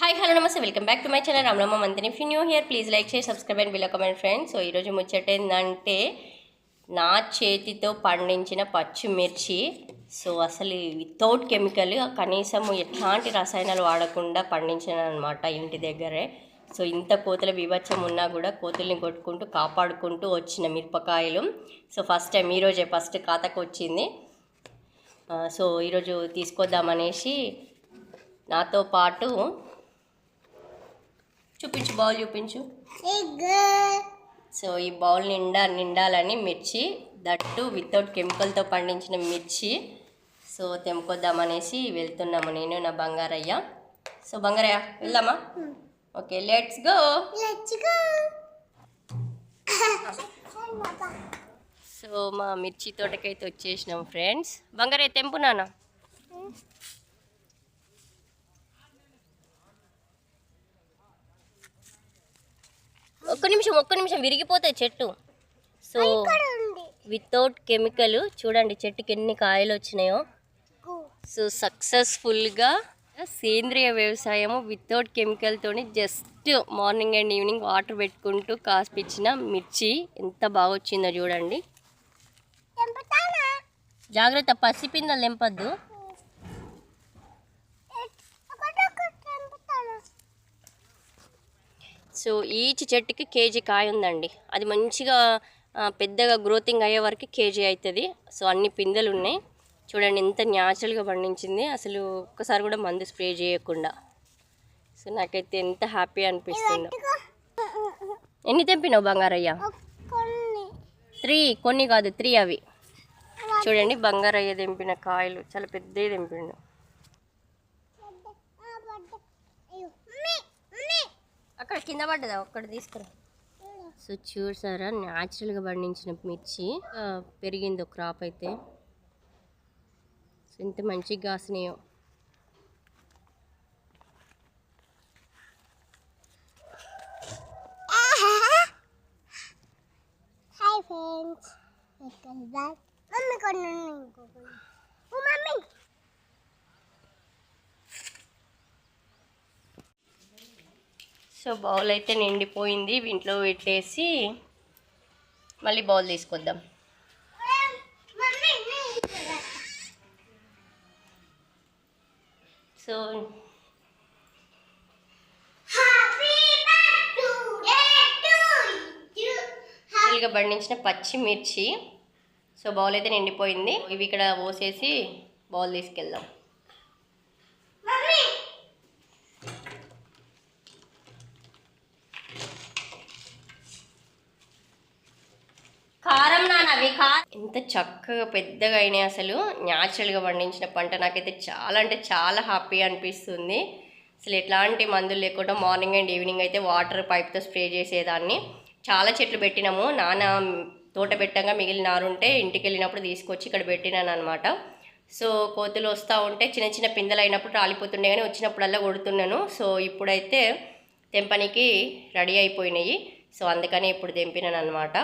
Hi hello నమస్తే. Welcome back to my channel Ramalamma మంత్రి if new here please like చేసి subscribe and bell comment friends so ఈరోజు ముచ్చట ఏంటంటే నా చేతితో పండించిన పచ్చిమిర్చి. సో అసలు వితౌట్ కెమికల్ కనీసం ఎట్లాంటి రసాయనాలు వాడకుండా పండించాను అనమాట ఇంటి దగ్గరే. సో ఇంత కోతుల బీభత్సం ఉన్నా కూడా కోతుల్ని కొట్టుకుంటూ కాపాడుకుంటూ వచ్చిన మిరపకాయలు. సో ఫస్ట్ టైం ఈరోజే ఫస్ట్ ఖాతాకు వచ్చింది. Uh, సో ఈరోజు తీసుకొద్దామనేసి నాతో పాటు చూపించు బౌల్ చూపించు. సో ఈ బౌల్ నిండా నిండాలని మిర్చి దట్టు వితౌట్ కెమికల్తో పండించిన మిర్చి. సో తెంపుకొద్దామనేసి వెళ్తున్నాము నేను నా బంగారయ్య. సో బంగారయ్య వెళ్దామా? ఓకే లెట్స్ గో సో మా మిర్చి తోటకైతే వచ్చేసినాం ఫ్రెండ్స్ బంగారయ్య తెంపు ఒక్క నిమిషం ఒక్క నిమిషం విరిగిపోతాయి చెట్టు. సో వితౌట్ కెమికల్ చూడండి చెట్టుకి ఎన్ని కాయలు వచ్చినాయో. సో సక్సెస్ఫుల్గా సేంద్రియ వ్యవసాయము without కెమికల్తోని just morning and evening water పెట్టుకుంటూ కాసిపించిన మిర్చి ఎంత బాగా వచ్చిందో చూడండి. జాగ్రత్త పసిపిందలు తెంపద్దు. సో ఈచ్ చెట్టుకి కేజీ కాయ ఉందండి. అది మంచిగా పెద్దగా గ్రోతింగ్ అయ్యే వరకు కేజీ అవుతుంది సో అన్ని పిందెలు ఉన్నాయి చూడండి ఎంత న్యాచురల్గా పండించింది. అసలు ఒక్కసారి కూడా మందు స్ప్రే చేయకుండా. సో నాకైతే ఎంత హ్యాపీ అనిపిస్తుందో. ఎన్ని తెంపినావు బంగారయ్య? త్రీ. కొన్ని కాదు త్రీ అవి. చూడండి బంగారయ్య తెంపిన కాయలు. చాలా పెద్దవి తెంపిండు. అక్కడ కింద పడ్డదా? ఒక్కటి తీసుకురా. సో చూసారా న్యాచురల్గా పండించిన మిర్చి పెరిగింది ఒక క్రాప్ అయితే. ఎంత మంచిగా కాసినాయో హాయ్ ఫ్రెండ్స్ మమ్మీ కొన్ని ఇంకొకటి ఓ మమ్మీ సో బౌల్ అయితే నిండిపోయింది. ఇంట్లో పెట్టేసి మళ్ళీ బౌల్ తీసుకొద్దాం. సో న్యాచురల్గా పండించిన పచ్చిమిర్చి. సో బౌల్ అయితే నిండిపోయింది. ఇవి ఇక్కడ పోసేసి బౌల్ తీసుకెళ్దాం. ఎంత చక్కగా పెద్దగా అయినాయి అసలు. న్యాచురల్గా పండించిన పంట నాకైతే చాలా అంటే చాలా హ్యాపీ అనిపిస్తుంది. అసలు ఎట్లాంటి మందులు లేకుండా మార్నింగ్ అండ్ ఈవినింగ్ అయితే వాటర్ పైప్తో స్ప్రే చేసేదాన్ని. చాలా చెట్లు పెట్టినాము. నాన్న తోట పెట్టంగా మిగిలిన నారుంటే ఇంటికి వెళ్ళినప్పుడు తీసుకొచ్చి ఇక్కడ పెట్టినాను అనమాట సో కోతులు వస్తూ ఉంటే చిన్న చిన్న పిందెలు అయినప్పుడు రాలిపోతుండే కానీ వచ్చినప్పుడల్లా కొడుతున్నాను. సో ఇప్పుడైతే తెంపనికి రెడీ అయిపోయినాయి. సో అందుకని ఇప్పుడు తెంపినాను అనమాట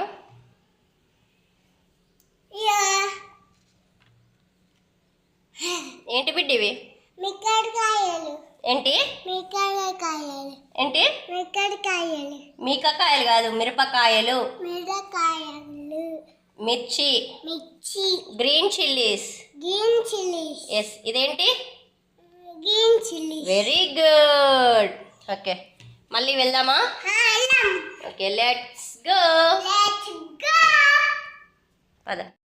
ఏంటి బిడ్డ ఇవి? మిక్కడికాయలు. ఏంటి? మిక్కడికాయలు. ఏంటి? మిక్కడికాయలు. మీకకాయలు కాదు మిరపకాయలు. మిరకాయలు మిర్చి. మిర్చి. Green chillies. Green chillies. Yes ఇదేంటి? Green chillies. Very good okay. మళ్ళీ వెళ్దామా? వెళ్దాం. Okay let's go let's go పద.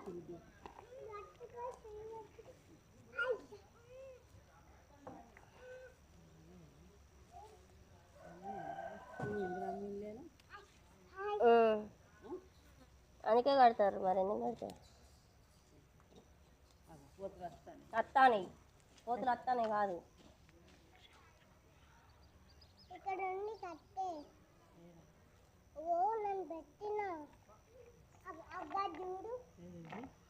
ఉంటుంది అందుకే కడతారు మరి ఎందుకు కడతారు? అత్తాని కోతులు కాదు. ఇక్కడ పెట్టినా. agak dulu.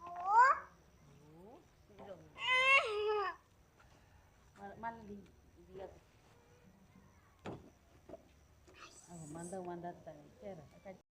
Oh. Tadi. Cerah.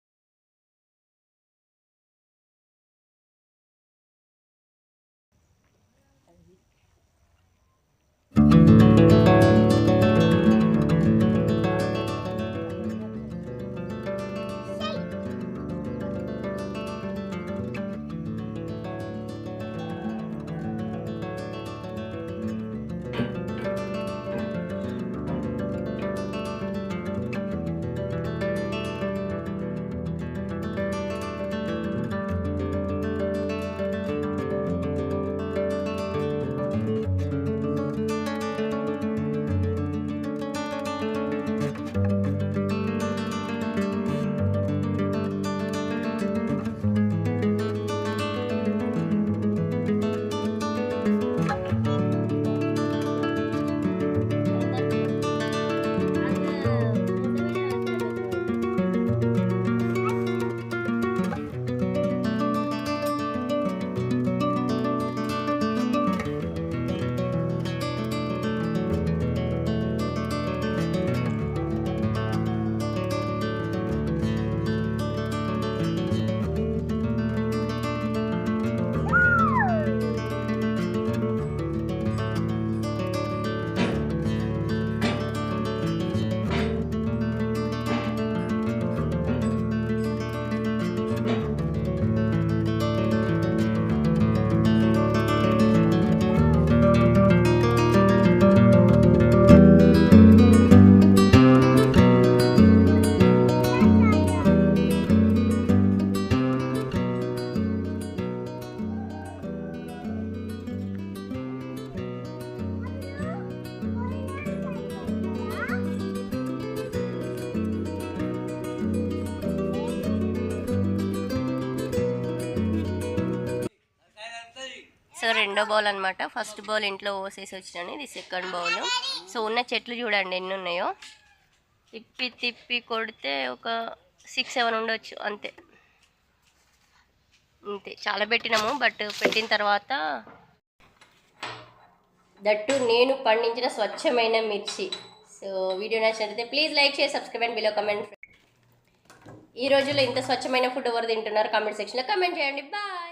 So రెండో బౌల్ అనమాట ఫస్ట్ బౌల్ ఇంట్లో పోసేసి వచ్చినాను. ఇది సెకండ్ బౌల్. సో ఉన్న చెట్లు చూడండి ఎన్ని ఉన్నాయో. తిప్పి తిప్పి కొడితే ఒక సిక్స్ సెవెన్ ఉండొచ్చు. అంతే. అంతే చాలా పెట్టినాము బట్ పెట్టిన తర్వాత దట్టు నేను పండించిన స్వచ్ఛమైన మిర్చి. సో వీడియో నచ్చినట్లయితే ప్లీజ్ లైక్ చేసి సబ్స్క్రైబ్ అండ్ బిలో కమెంట్. ఈ రోజుల్లో ఇంత స్వచ్ఛమైన ఫుడ్ ఎవరు తింటున్నారు? కామెంట్ సెక్షన్లో కమెంట్ చేయండి. బాయ్!